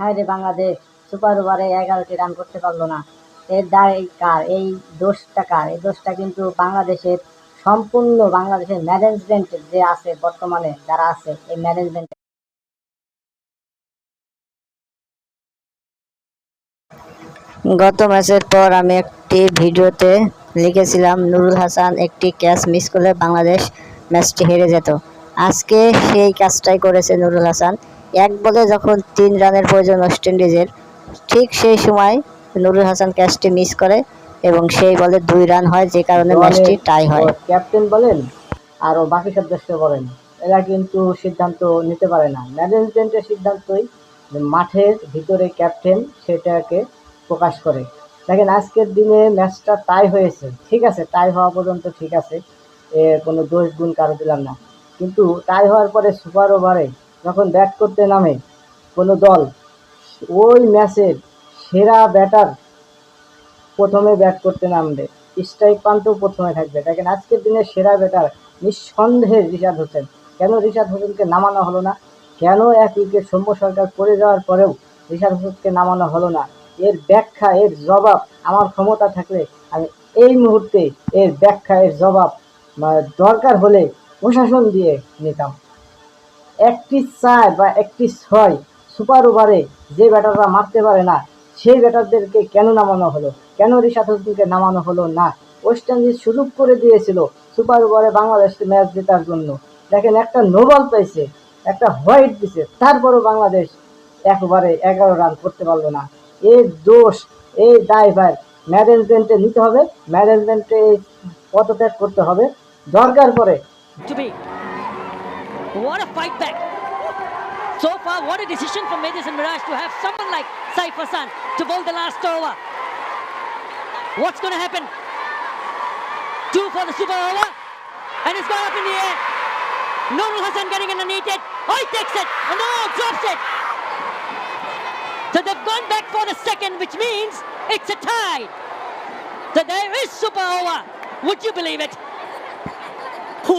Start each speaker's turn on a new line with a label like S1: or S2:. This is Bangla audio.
S1: হ্যাঁ বাংলাদেশ সুপার ওভারে এগারোটি রান করতে পারল না। এর দায় কার? এই দোষটা কার? এই দোষটা কিন্তু বাংলাদেশের সম্পূর্ণ বাংলাদেশের ম্যানেজমেন্ট যে আছে বর্তমানে, যারা আছে, এই ম্যানেজমেন্ট গত ম্যাচের পর আমি একটি ভিডিওতে লিখেছিলাম, নুরুল হাসান একটি ক্যাচ মিস করলে বাংলাদেশ ম্যাচটি হেরে যেত। আজকে সেই কাজটাই করেছে নুরুল হাসান। এক বলে যখন তিন রানের প্রয়োজন ওয়েস্ট ইন্ডিজের ঠিক সেই সময় নুরুল হাসান ক্যাচটি মিস করে এবং সেই বলে দুই রান হয় যে কারণে ম্যাচটি টাই হয়।
S2: ক্যাপ্টেন বলেন আর ও বাকি সদস্য বলেন এরা কিন্তু সিদ্ধান্ত নিতে পারে না। ম্যানেজমেন্টের সিদ্ধান্তই মাঠের ভিতরে ক্যাপ্টেন সেটাকে প্রকাশ করে। দেখেন আজকের দিনে ম্যাচটা টাই হয়েছে। ঠিক আছে টাই হওয়া পর্যন্ত ঠিক আছে এ কোনো দোষ গুণ কারও দিলাম না। কিন্তু টাই হওয়ার পরে সুপার ওভারে যখন ব্যাট করতে নামে কোনো দল, ওই ম্যাচের সেরা ব্যাটার প্রথমে ব্যাট করতে নামবে। স্ট্রাইক প্রান্তেও প্রথমে থাকবে। দেখেন, আজকের দিনের সেরা ব্যাটার নিঃসন্দেহে রিশাদ হোসেন। কেন রিশাদ হোসেনকে নামানো হলো না? কেন এক উইকেট সৌম্য সরকার পড়ে যাওয়ার পরেও রিশাদ হোসেনকে নামানো হলো না? এর ব্যাখ্যা, এর জবাব আমার ক্ষমতা থাকলে আমি এই মুহূর্তে এর ব্যাখ্যা, এর জবাব দরকার হলে প্রশাসন দিয়ে নিতাম। একটি চার বা একটি ছয় সুপার ওভারে যে ব্যাটাররা মারতে পারে না, সেই ব্যাটারদেরকে কেন নামানো হলো? কেন রিশাদ নামানো হলো না? ওয়েস্ট ইন্ডিজ সুযোগ করে দিয়েছিল সুপার ওভারে বাংলাদেশকে ম্যাচ জেতার জন্য। দেখেন, একটা নোবল পেয়েছে একটা হোয়াইট দিছে, তারপরও বাংলাদেশ একবারে এগারো রান করতে পারল না। এই দোষ এই ড্রাইভার ম্যানেজমেন্টে নিতে হবে ম্যানেজমেন্টে পদত্যাগ করতে হবে। দরকার
S3: be. What a fight back. So far, what a decision from Medicine Mirage to have someone like Saif Hassan to bowl the last over. What's going to happen? Two for the super over. And it's gone up in the air. Nurul Hassan getting underneath it. Oh, he takes it. Oh, no, drops it. So they've gone back for the second, which means it's a tie. So there is super over. Would you believe it?